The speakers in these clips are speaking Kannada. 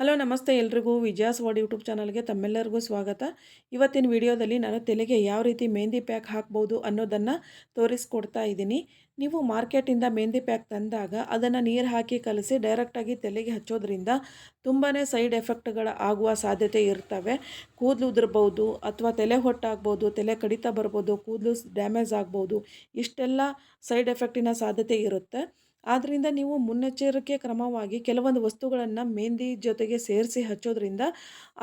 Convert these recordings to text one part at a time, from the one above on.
ಹಲೋ, ನಮಸ್ತೆ ಎಲ್ರಿಗೂ. ವಿಜಯಾಸ್ ವಾರ್ಡ್ ಯೂಟ್ಯೂಬ್ ಚಾನಲ್ಗೆ ತಮ್ಮೆಲ್ಲರಿಗೂ ಸ್ವಾಗತ. ಇವತ್ತಿನ ವಿಡಿಯೋದಲ್ಲಿ ನಾನು ತಲೆಗೆ ಯಾವ ರೀತಿ ಮೆಹಂದಿ ಪ್ಯಾಕ್ ಹಾಕ್ಬೋದು ಅನ್ನೋದನ್ನು ತೋರಿಸ್ಕೊಡ್ತಾ ಇದ್ದೀನಿ. ನೀವು ಮಾರ್ಕೆಟಿಂದ ಮೆಹಂದಿ ಪ್ಯಾಕ್ ತಂದಾಗ ಅದನ್ನು ನೀರು ಹಾಕಿ ಕಲಸಿ ಡೈರೆಕ್ಟಾಗಿ ತಲೆಗೆ ಹಚ್ಚೋದ್ರಿಂದ ತುಂಬಾ ಸೈಡ್ ಎಫೆಕ್ಟ್ಗಳ ಆಗುವ ಸಾಧ್ಯತೆ ಇರ್ತವೆ. ಕೂದಲು ಉದುರ್ಬೋದು ಅಥವಾ ತಲೆ ಹೊಟ್ಟಾಗ್ಬೋದು, ತಲೆ ಕಡಿತ ಬರ್ಬೋದು, ಕೂದಲು ಡ್ಯಾಮೇಜ್ ಆಗ್ಬೋದು, ಇಷ್ಟೆಲ್ಲ ಸೈಡ್ ಎಫೆಕ್ಟಿನ ಸಾಧ್ಯತೆ ಇರುತ್ತೆ. ಆದ್ದರಿಂದ ನೀವು ಮುನ್ನೆಚ್ಚರಿಕೆ ಕ್ರಮವಾಗಿ ಕೆಲವೊಂದು ವಸ್ತುಗಳನ್ನು ಮೆಹಂದಿ ಜೊತೆಗೆ ಸೇರಿಸಿ ಹಚ್ಚೋದ್ರಿಂದ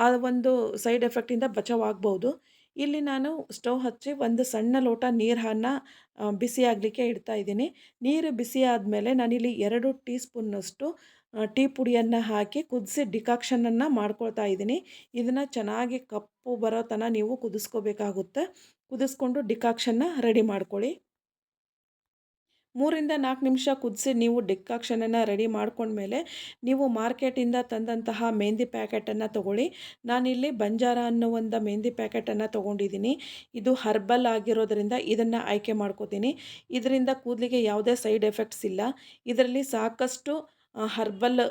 ಆ ಒಂದು ಸೈಡ್ ಎಫೆಕ್ಟಿಂದ ಬಚಾವಾಗ್ಬೋದು. ಇಲ್ಲಿ ನಾನು ಸ್ಟವ್ ಹಚ್ಚಿ ಒಂದು ಸಣ್ಣ ಲೋಟ ನೀರನ್ನು ಬಿಸಿ ಆಗಲಿಕ್ಕೆ ಇಡ್ತಾ ಇದ್ದೀನಿ. ನೀರು ಬಿಸಿ ಆದಮೇಲೆ ನಾನಿಲ್ಲಿ ಎರಡು ಟೀ ಸ್ಪೂನ್ನಷ್ಟು ಟೀ ಪುಡಿಯನ್ನು ಹಾಕಿ ಕುದಿಸಿ ಡಿಕಾಕ್ಷನನ್ನು ಮಾಡ್ಕೊಳ್ತಾ ಇದ್ದೀನಿ. ಇದನ್ನು ಚೆನ್ನಾಗಿ ಕಪ್ಪು ಬರೋ ತನಕ ನೀವು ಕುದಿಸ್ಕೋಬೇಕಾಗುತ್ತೆ. ಕುದಿಸ್ಕೊಂಡು ಡಿಕಾಕ್ಷನ್ನ ರೆಡಿ ಮಾಡ್ಕೊಳ್ಳಿ. ಮೂರಿಂದ ನಾಲ್ಕು ನಿಮಿಷ ಕುದಿಸಿ ನೀವು ಡಿಕಾಕ್ಷನನ್ನು ರೆಡಿ ಮಾಡ್ಕೊಂಡ್ಮೇಲೆ ನೀವು ಮಾರ್ಕೆಟಿಂದ ತಂದಂತಹ ಮೆಹಂದಿ ಪ್ಯಾಕೆಟನ್ನು ತೊಗೊಳ್ಳಿ. ನಾನಿಲ್ಲಿ ಬಂಜಾರ ಅನ್ನೋ ಒಂದು ಮೆಹಂದಿ ಪ್ಯಾಕೆಟನ್ನು ತೊಗೊಂಡಿದ್ದೀನಿ ಇದು ಹರ್ಬಲ್ ಆಗಿರೋದ್ರಿಂದ ಇದನ್ನು ಆಯ್ಕೆ ಮಾಡ್ಕೋತೀನಿ. ಇದರಿಂದ ಕೂದಲಿಗೆ ಯಾವುದೇ ಸೈಡ್ ಎಫೆಕ್ಟ್ಸ್ ಇಲ್ಲ. ಇದರಲ್ಲಿ ಸಾಕಷ್ಟು ಹರ್ಬಲ್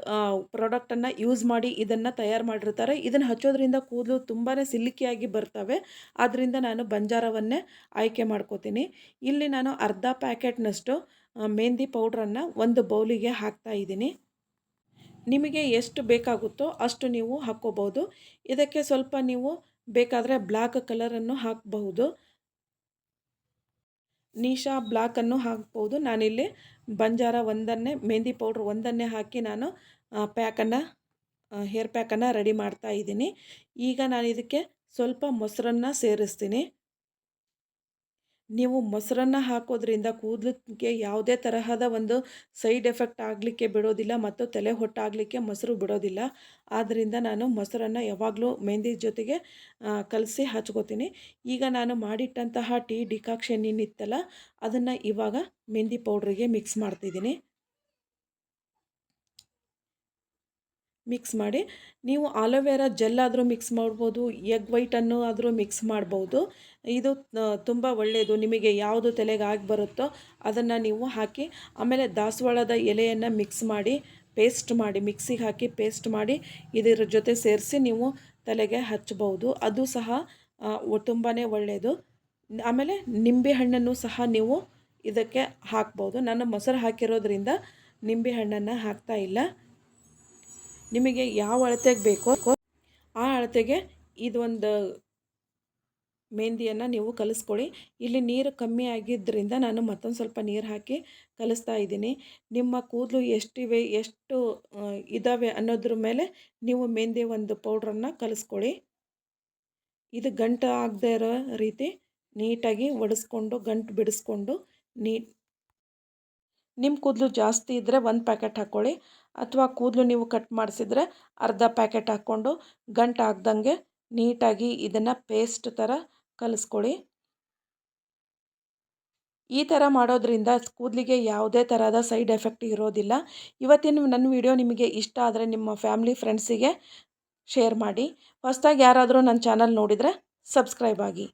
ಪ್ರಾಡಕ್ಟನ್ನು ಯೂಸ್ ಮಾಡಿ ಇದನ್ನು ತಯಾರು ಮಾಡಿರ್ತಾರೆ. ಇದನ್ನು ಹಚ್ಚೋದ್ರಿಂದ ಕೂದಲು ತುಂಬಾ ಸಿಲ್ಕಿಯಾಗಿ ಬರ್ತವೆ. ಆದ್ದರಿಂದ ನಾನು ಬಂಜಾರವನ್ನೇ ಆಯ್ಕೆ ಮಾಡ್ಕೋತೀನಿ. ಇಲ್ಲಿ ನಾನು ಅರ್ಧ ಪ್ಯಾಕೆಟ್ನಷ್ಟು ಮೆಹಂದಿ ಪೌಡ್ರನ್ನು ಒಂದು ಬೌಲಿಗೆ ಹಾಕ್ತಾ ಇದ್ದೀನಿ. ನಿಮಗೆ ಎಷ್ಟು ಬೇಕಾಗುತ್ತೋ ಅಷ್ಟು ನೀವು ಹಾಕ್ಕೋಬೋದು ಇದಕ್ಕೆ ಸ್ವಲ್ಪ ನೀವು ಬೇಕಾದರೆ ಬ್ಲ್ಯಾಕ್ ಕಲರನ್ನು ಹಾಕಬಹುದು. ನೀಶಾ ಬ್ಲಾಕನ್ನು ಹಾಕ್ಬೋದು. ನಾನಿಲ್ಲಿ ಬಂಜಾರ ಒಂದನ್ನೇ, ಮೆಹಂದಿ ಪೌಡ್ರ್ ಒಂದನ್ನೇ ಹಾಕಿ ನಾನು ಪ್ಯಾಕನ್ನು ಹೇರ್ ಪ್ಯಾಕನ್ನು ರೆಡಿ ಮಾಡ್ತಾ ಇದ್ದೀನಿ. ಈಗ ನಾನು ಇದಕ್ಕೆ ಸ್ವಲ್ಪ ಮೊಸರನ್ನು ಸೇರಿಸ್ತೀನಿ. ನೀವು ಮೊಸರನ್ನು ಹಾಕೋದ್ರಿಂದ ಕೂದಲಿಗೆ ಯಾವುದೇ ತರಹದ ಒಂದು ಸೈಡ್ ಎಫೆಕ್ಟ್ ಆಗಲಿಕ್ಕೆ ಬಿಡೋದಿಲ್ಲ ಮತ್ತು ತಲೆ ಹೊಟ್ಟಾಗಲಿಕ್ಕೆ ಮೊಸರು ಬಿಡೋದಿಲ್ಲ. ಆದ್ದರಿಂದ ನಾನು ಮೊಸರನ್ನು ಯಾವಾಗಲೂ ಮೆಹಂದಿ ಜೊತೆಗೆ ಕಲಸಿ ಹಚ್ಕೋತೀನಿ. ಈಗ ನಾನು ಮಾಡಿಟ್ಟಂತಹ ಟೀ ಡಿಕಾಕ್ಷನ್ ಏನಿತ್ತಲ್ಲ ಅದನ್ನು ಇವಾಗ ಮೆಹಂದಿ ಪೌಡ್ರಿಗೆ ಮಿಕ್ಸ್ ಮಾಡ್ತಿದ್ದೀನಿ. ಮಿಕ್ಸ್ ಮಾಡಿ, ನೀವು ಆಲೋವೆರಾ ಜೆಲ್ ಆದರೂ ಮಿಕ್ಸ್ ಮಾಡ್ಬೋದು ಎಗ್ ವೈಟನ್ನು ಆದರೂ ಮಿಕ್ಸ್ ಮಾಡ್ಬೋದು. ಇದು ತುಂಬ ಒಳ್ಳೆಯದು ನಿಮಗೆ ಯಾವುದು ತಲೆಗೆ ಆಗಿ ಬರುತ್ತೋ ಅದನ್ನು ನೀವು ಹಾಕಿ, ಆಮೇಲೆ ದಾಸವಾಳದ ಎಲೆಯನ್ನು ಮಿಕ್ಸ್ ಮಾಡಿ ಪೇಸ್ಟ್ ಮಾಡಿ ಮಿಕ್ಸಿಗೆ ಹಾಕಿ ಪೇಸ್ಟ್ ಮಾಡಿ, ಇದರ ಜೊತೆ ಸೇರಿಸಿ ನೀವು ತಲೆಗೆ ಹಚ್ಚಬಹುದು ಅದು ಸಹ ತುಂಬಾ ಒಳ್ಳೆಯದು ಆಮೇಲೆ ನಿಂಬೆ ಹಣ್ಣನ್ನು ಸಹ ನೀವು ಇದಕ್ಕೆ ಹಾಕ್ಬೋದು. ನಾನು ಮೊಸರು ಹಾಕಿರೋದ್ರಿಂದ ನಿಂಬೆ ಹಣ್ಣನ್ನು ಹಾಕ್ತಾ ಇಲ್ಲ. ನಿಮಗೆ ಯಾವ ಅಳತೆಗೆ ಬೇಕೋ ಆ ಅಳತೆಗೆ ಇದೊಂದು ಮೆಹಂದಿಯನ್ನು ನೀವು ಕಲಿಸ್ಕೊಳ್ಳಿ. ಇಲ್ಲಿ ನೀರು ಕಮ್ಮಿ ಆಗಿದ್ದರಿಂದ ನಾನು ಮತ್ತೊಂದು ಸ್ವಲ್ಪ ನೀರು ಹಾಕಿ ಕಲಿಸ್ತಾ ಇದ್ದೀನಿ. ನಿಮ್ಮ ಕೂದಲು ಎಷ್ಟಿವೆ, ಎಷ್ಟು ಇದ್ದಾವೆ ಅನ್ನೋದ್ರ ಮೇಲೆ ನೀವು ಮೆಹಂದಿ ಒಂದು ಪೌಡ್ರನ್ನು ಕಲಿಸ್ಕೊಳ್ಳಿ. ಇದು ಗಂಟು ಆಗದೆ ಇರೋ ರೀತಿ ನೀಟಾಗಿ ಒಡಿಸ್ಕೊಂಡು, ಗಂಟು ಬಿಡಿಸ್ಕೊಂಡು ನೀಟ್ ನಿಮ್ಮ ಕೂದಲು ಜಾಸ್ತಿ ಇದ್ದರೆ ಒಂದು ಪ್ಯಾಕೆಟ್ ಹಾಕ್ಕೊಳ್ಳಿ ಅಥವಾ ಕೂದಲು ನೀವು ಕಟ್ ಮಾಡಿಸಿದ್ರೆ ಅರ್ಧ ಪ್ಯಾಕೆಟ್ ಹಾಕ್ಕೊಂಡು ಗಂಟು ನೀಟಾಗಿ ಇದನ್ನು ಪೇಸ್ಟ್ ಥರ ಕಲಿಸ್ಕೊಳ್ಳಿ. ಈ ಥರ ಮಾಡೋದ್ರಿಂದ ಕೂದಲಿಗೆ ಯಾವುದೇ ಥರದ ಸೈಡ್ ಎಫೆಕ್ಟ್ ಇರೋದಿಲ್ಲ. ಇವತ್ತಿನ ನನ್ನ ವಿಡಿಯೋ ನಿಮಗೆ ಇಷ್ಟ ಆದರೆ ನಿಮ್ಮ ಫ್ಯಾಮಿಲಿ ಫ್ರೆಂಡ್ಸಿಗೆ ಶೇರ್ ಮಾಡಿ. ಹೊಸ್ದಾಗಿ ಯಾರಾದರೂ ನನ್ನ ಚಾನಲ್ ನೋಡಿದರೆ ಸಬ್ಸ್ಕ್ರೈಬ್ ಆಗಿ.